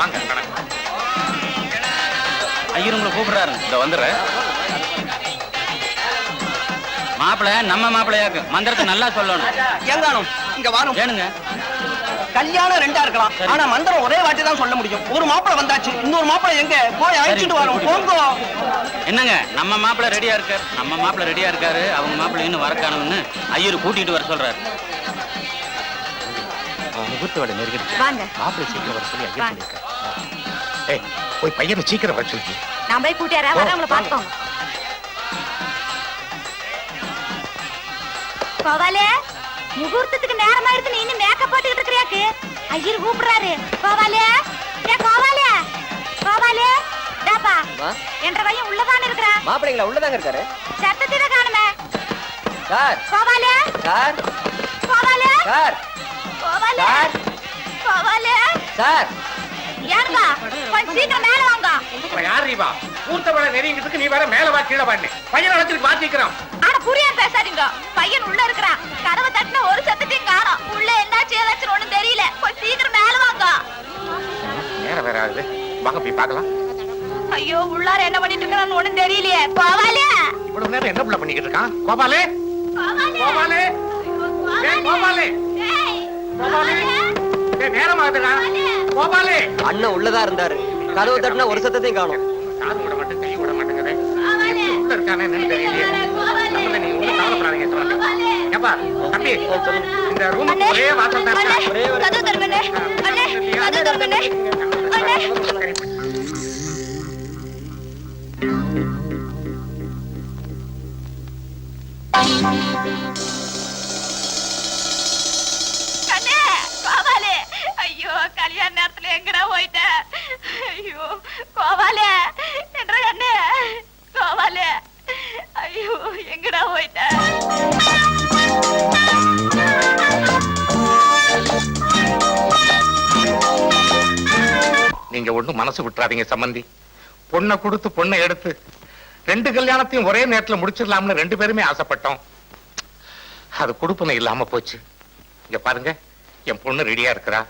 வாங்க ஐயர் உங்களை கூப்பிடுறாரு. இந்த வந்துடுறேன். மாப்பிளை நம்ம மாப்பிளையாக்கு மந்திரத்தை நல்லா சொல்லணும். எங்கானும் இங்க வாரும் ஏனுங்க கல்யாணம் ரெண்டா இருக்கலாம். ஆனா மந்திரம் ஒரே வாட்டி தான் சொல்ல முடியும். ஒரு மாப்பிளை வந்தாச்சு இன்னொரு மாப்பிளை எங்க? போய் அழைச்சிட்டு வரோம் போங்க. என்னங்க நம்ம மாப்பிளை ரெடியா இருக்காரு? நம்ம மாப்பிளை ரெடியா இருக்காரு? அவங்க மாப்பிளை இன்னும் வர காணும்னு ஐயர் கூட்டிட்டு வர சொல்றாரு. முகூர்த்த வேலை நெருங்கிடுச்சு வாங்க. மாப்பிள்ளை சீக்கிரம் வர சொல்லி ஐயா வாங்க. சொல்லியிருக்காரு. ஏய் போய் பையனை சீக்கிரம் வர சொல்லி. நான் போய் கூட்டியாரா? பாத்துக்கோங்க கோவாலே முகூர்த்தத்துக்கு நேரம் ஆயிடுச்சு நீ இன்னும் மேக்கப் போட்டுக்கிட்டு இருக்கிறியாக்கு. ஐயர் கூப்பிடுறாரு. கோவாலே ஏ கோவாலே கோவாலே டாப்பா என்ற பையன் உள்ளதான இருக்கிறா மாப்பிள்ளைங்களா உள்ளதாங்க இருக்காரு. சத்தத்தில காணுமே. சார். கோவாலே சார். கோவாலே சார். சார். சார். கொஞ்சம் சீக்கிரம் மேல வாங்க. யார் முகூர்த்த வேலை நெருங்கிட்டு நீ வேற மேல வா கீழே வான்னு. பையனை வாசிக்கிறோம் ஆனா புரியாம பேசாதீங்க. பையன் உள்ள இருக்கிறான். கதவை தட்டின ஒரு சத்தத்தையும் காணோம். உள்ள என்னாச்சு ஏதாச்சும் ஒண்ணும் தெரியல. கொஞ்சம் சீக்கிரம் மேல வாங்க. நேரம் வேற ஆகுது வாங்க போய் பார்க்கலாம். ஐயோ உள்ளார என்ன பண்ணிட்டு இருக்கான்னு ஒண்ணும் தெரியலையே. போவாலே. இவ்வளவு நேரம் என்ன புள்ள பண்ணிக்கிட்டு இருக்கான்? கோபாலே. கோபாலே. ஏய், கோபாலே கோபாலே. ஏய், நேரம் ஆகுதுடா கோபாலே. அண்ணன் உள்ளதா இருந்தாரு. கதவு தட்டினா ஒரு சத்தத்தையும் காணும். காது விட மாட்டேன் கை விட மாட்டேங்குது. எப்படி உள்ள இருக்கானே என்னன்னு தெரியலையே. நம்மள நீ ஒண்ணும் கவலைப்படாதீங்க சொல்லுங்க. ஏப்பா தம்பி இந்த ரூமுக்கு ஒரே வாசல் தான் இருக்கா? ஒரே ஒரு- கோவாலே. என்ற கண்ணே? கோவாலே. ஐயோ எங்கடா போயிட்ட? நீங்க ஒண்ணும் மனசு விட்டுறாதீங்க சம்பந்தி. பொண்ணை கொடுத்து பொண்ணை எடுத்து ரெண்டு கல்யாணத்தையும் ஒரே நேரத்துல முடிச்சிடலாம்னு ரெண்டு பேருமே ஆசைப்பட்டோம். அது கொடுப்பனை இல்லாம போச்சு. இங்க பாருங்க என் பொண்ணு ரெடியா இருக்கிறா.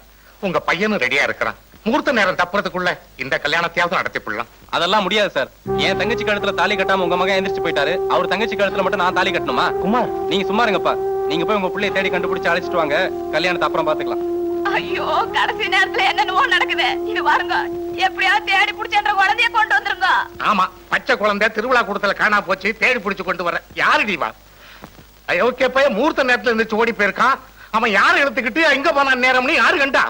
உங்க பையனும் ரெடியா இருக்கிறான். முகூர்த்த நேரம் தப்புறதுக்குள்ள இந்த கல்யாணத்தையாவது நடத்தி போடலாம் அதெல்லாம் முடியாது சார். என் தங்கச்சி கழுத்துல தாலி கட்டாம உங்க மகன் எந்திரிச்சு போயிட்டாரு. அவர் தங்கச்சி கழுத்துல மட்டும் நான் தாலி கட்டணுமா? குமார். நீங்க சும்மா இருங்கப்பா. நீங்க போய் உங்க பிள்ளைய தேடி கண்டுபிடிச்சு அழைச்சிட்டு வாங்க. கல்யாணத்தை அப்புறம் பாத்துக்கலாம் ஐயோ கடைசி நேரத்துல என்னென்னமோ நடக்குது. இது பாருங்க. எப்படியாவது தேடி புடிச்சன்ற குழந்தைய கொண்டு வந்துருங்க. ஆமா பச்சை குழந்தை திருவிழா கூடத்துல காணா போச்சு தேடி பிடிச்சு கொண்டு வர. யாரு நீவா ஓகே பையன் முகூர்த்த நேரத்துல இருந்துச்சு ஓடி போயிருக்கான். அவன் யாரை எடுத்துக்கிட்டு எங்க போனான் நேரம்னு யாரு கண்டா?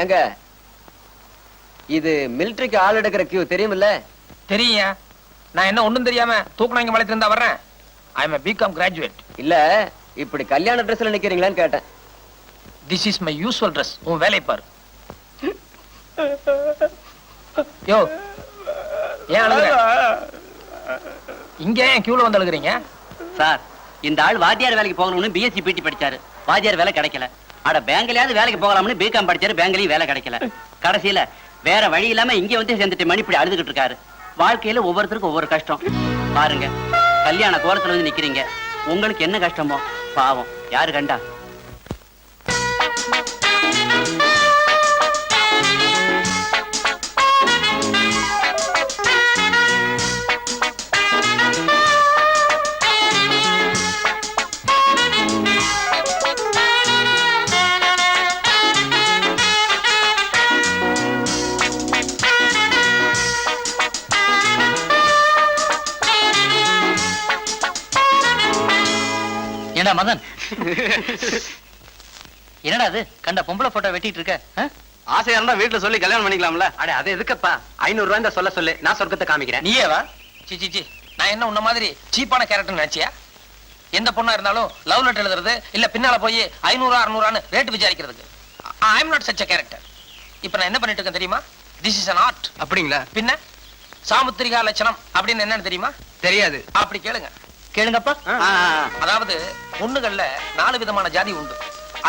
ஏங்க இது மிலிட்டரிக்கு ஆள் எடுக்கிற கியூ தெரியுமில்ல? தெரியும் நான் என்ன ஒண்ணும் தெரியாம தூக்குனாங்க வளையத்துல இருந்தா வர்றேன்? ஐ எம் பிகாம் கிராஜுவேட் இல்ல இப்படி கல்யாண ட்ரெஸ்ல நிக்கிறீங்களான்னு கேட்டேன். This is my usual dress உன் வேலை பாரு. யோ ஏன் அழுகுற? இங்க ஏன் கியூல வந்து அழுகுறீங்க? சார் இந்த ஆள் வாத்தியார் வேலைக்கு போகணும்னு பிஎஸ்சி பிடி படிச்சாரு. வாத்தியார் வேலை கிடைக்கல. அட பேங்க்லயாவது வேலைக்கு போகலாம்னு பிகாம் படிச்சாரு பேங்க்லயும் வேலை கிடைக்கல. கடைசியில வேற வழி இல்லாம இங்க வந்து சேர்ந்துட்டு மணி இப்படி அழுதுகிட்டு இருக்காரு. வாழ்க்கையில ஒவ்வொருத்தருக்கும் ஒவ்வொரு கஷ்டம். பாருங்க கல்யாண கோலத்துல வந்து நிக்கிறீங்க. உங்களுக்கு என்ன கஷ்டமோ? பாவம். யாரு கண்டா? என்னடா அது? கண்ட பொம்பளை போட்டோ வெட்டிட்டு இருக்க? ஆசையா இருந்தா வீட்டுல சொல்லி கல்யாணம் பண்ணிக்கலாம்ல. அட அது எதுக்குப்பா? ஐநூறு ரூபாய் சொல்ல சொல்லு. நான் சொர்க்கத்தை காமிக்கிறேன். நீயே வா சி சி சி. நான் என்ன உன்ன மாதிரி சீப்பான கேரக்டர் நினைச்சியா? எந்த பொண்ணா இருந்தாலும் லவ் லெட்டர் எழுதுறது இல்ல பின்னால போய் ஐநூறு அறுநூறான்னு rate விசாரிக்கிறதுக்கு. I am not such character இப்ப நான் என்ன பண்ணிட்டு இருக்கேன் தெரியுமா? This is an art. அப்படிங்களா? பின்ன சாமுத்திரிகா லட்சணம் அப்படின்னு என்னன்னு தெரியுமா? தெரியாது. அப்படி கேளுங்க. கேளுங்கப்பா. அதாவது பொண்ணுகள்ல நாலு விதமான ஜாதி உண்டு.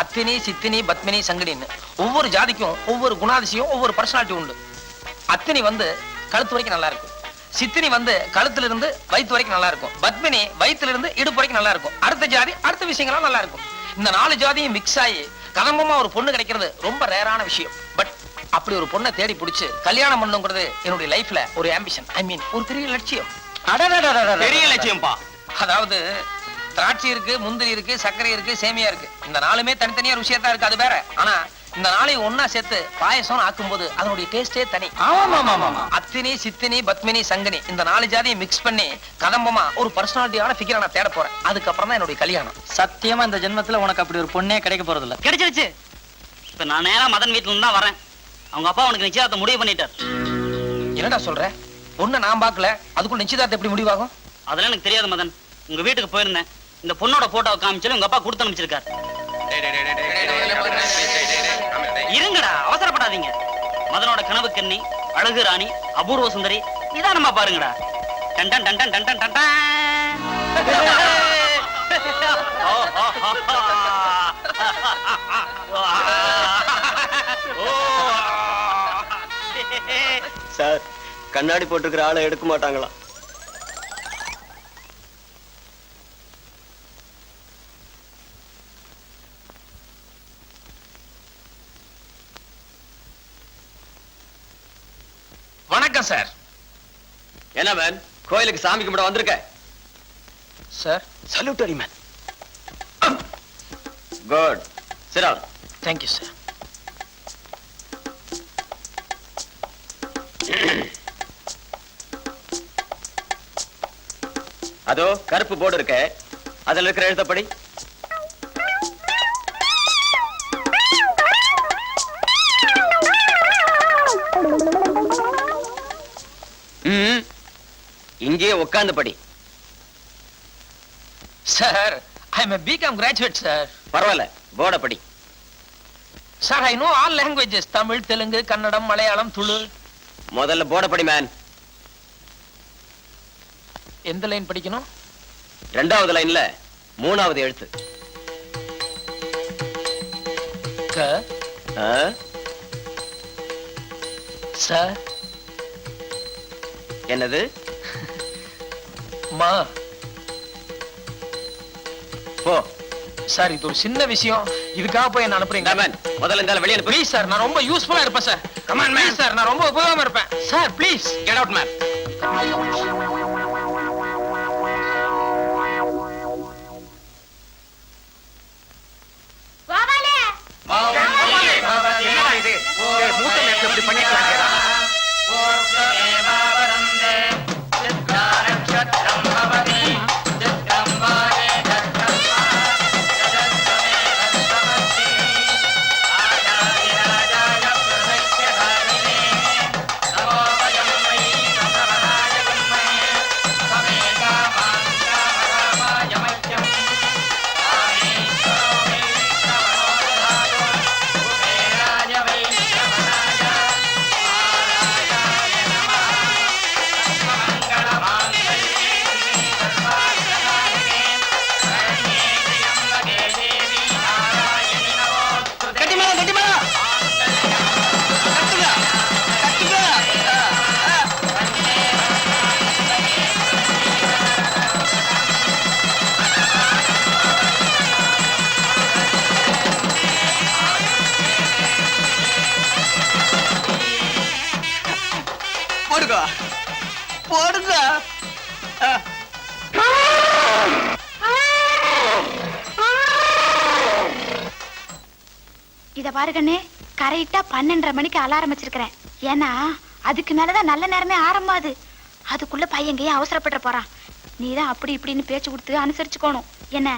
அத்தினி சித்தினி பத்மினி சங்கடின்னு ஒவ்வொரு ஜாதிக்கும் ஒவ்வொரு குணாதிசயம் ஒவ்வொரு பர்சனாலிட்டி உண்டு. அத்தினி வந்து கழுத்து வரைக்கும் நல்லா இருக்கும். சித்தினி வந்து கழுத்துல இருந்து வயித்து வரைக்கும் நல்லா இருக்கும். பத்மினி வயித்துல இருந்து இடுப்பு வரைக்கும் நல்லா இருக்கும். அடுத்த ஜாதி அடுத்த விஷயங்கள்லாம் நல்லா இருக்கும். இந்த நாலு ஜாதியும் மிக்ஸ் ஆகி கதம்பமா ஒரு பொண்ணு கிடைக்கிறது ரொம்ப ரேரான விஷயம். பட் அப்படி ஒரு பொண்ணை தேடி பிடிச்சு கல்யாணம் பண்ணுங்கிறது என்னுடைய லைஃப்ல ஒரு ஆம்பிஷன் ஐ மீன் ஒரு பெரிய லட்சியம். பெரிய லட்சியம்பா அதாவது திராட்சை இருக்கு முந்திரி இருக்கு சர்க்கரை இருக்கு சேமியா இருக்கு. இந்த நாலுமே தனித்தனியா ருசியா இருக்கு அது வேற. ஆனா இந்த நாளையும் ஒன்னா சேர்த்து பாயசம் ஆக்கும்போது அதனுடைய டேஸ்டே தனி. அத்தினி சித்தினி பத்மினி சங்கனி இந்த நாலு ஜாதியும் மிக்ஸ் பண்ணி கதம்பமா ஒரு பர்சனாலிட்டியான ஃபிகரை நான் தேட போறேன். அதுக்கப்புறம் தான் என்னுடைய கல்யாணம். சத்தியமா இந்த ஜென்மத்துல உனக்கு அப்படி ஒரு பொண்ணே கிடைக்க போறது இல்ல கிடைச்சிருச்சு. இப்ப நான் நேரா மதன் வீட்டுல இருந்து தான் வரேன். அவங்க அப்பா உனக்கு நிச்சயத்தை முடிவு பண்ணிட்டார். என்னடா சொல்ற? பொண்ணை நான் பார்க்கல. அதுக்குள்ள நிச்சயதார்த்தம் எப்படி முடிவாகும்? அதெல்லாம் எனக்கு தெரியாது மதன். உங்க வீட்டுக்கு போயிருந்தேன். இந்த பொண்ணோட போட்டோவை காமிச்சாலும் உங்க அப்பா கொடுத்து அனுப்பிச்சிருக்காரு இருங்கடா அவசரப்படாதீங்க மதனோட கனவு கண்ணி அழகு ராணி அபூர்வ சுந்தரி நிதானமா பாருங்கடா done done done done sir கண்ணாடி போட்டிருக்கிற ஆளை எடுக்க மாட்டாங்களா வணக்கம் சார். என்ன மேன் கோயிலுக்கு சாமி கும்பிட வந்திருக்க? சார். சல்யூட்டரி மேன் குட் சிரா தேங்க்யூ சார் அதோ கருப்பு போர்டு இருக்க. அதுல இருக்கிற எழுத்தப்படி? இங்கே உட்கார்ந்து படி. Sir I am BCom graduate sir பரவாயில்ல போர்டை படி. Sir I know all languages Tamil Telugu Kannada Malayalam Tulu. முதல்ல போர்டை படி மேன் எந்த லைன் படிக்கணும்? ரெண்டாவது லைன்ல மூணாவது எழுத்து. க. சார் என்னது? மா போ. சார் இது ஒரு சின்ன விஷயம். இதுக்காக போய் என்ன அனுப்புறீங்க? மேன் முதல்ல இந்த வெளியே அனுப்பு. ப்ளீஸ் சார் நான் ரொம்ப யூஸ்ஃபுல்லா இருப்பேன் சார். கமான் மேன் சார் நான் ரொம்ப உபயோகமா இருப்பேன். Sir please get out man இத பாரு கரெக்டா பன்னெண்டரை மணிக்கு அலாரம் வச்சிருக்கிறேன். ஏன்னா அதுக்கு மேலதான் நல்ல நேரமே ஆரம்பாது. அதுக்குள்ள பையங்கையும் அவசரப்பட்டு போறான். நீதான் அப்படி இப்படின்னு பேச்சு கொடுத்து அனுசரிச்சுக்கோணும். என்ன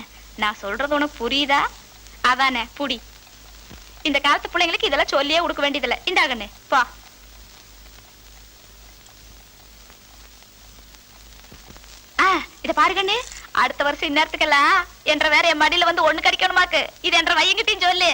நான் சொல்றது உனக்கு புரியுதா? அதானே புடி. இந்த காலத்து பிள்ளைங்களுக்கு இதெல்லாம் சொல்லியே கொடுக்க வேண்டியதில்லை. இந்தாகண்ணே பா. ஆ இத பாரு அடுத்த வருஷம் இந்நேரத்துக்கெல்லாம் என்ற வேற என் மடியில வந்து ஒண்ணு கடிக்கணுமாக்கு. இது என்ற வையங்கிட்டையும் சொல்லு.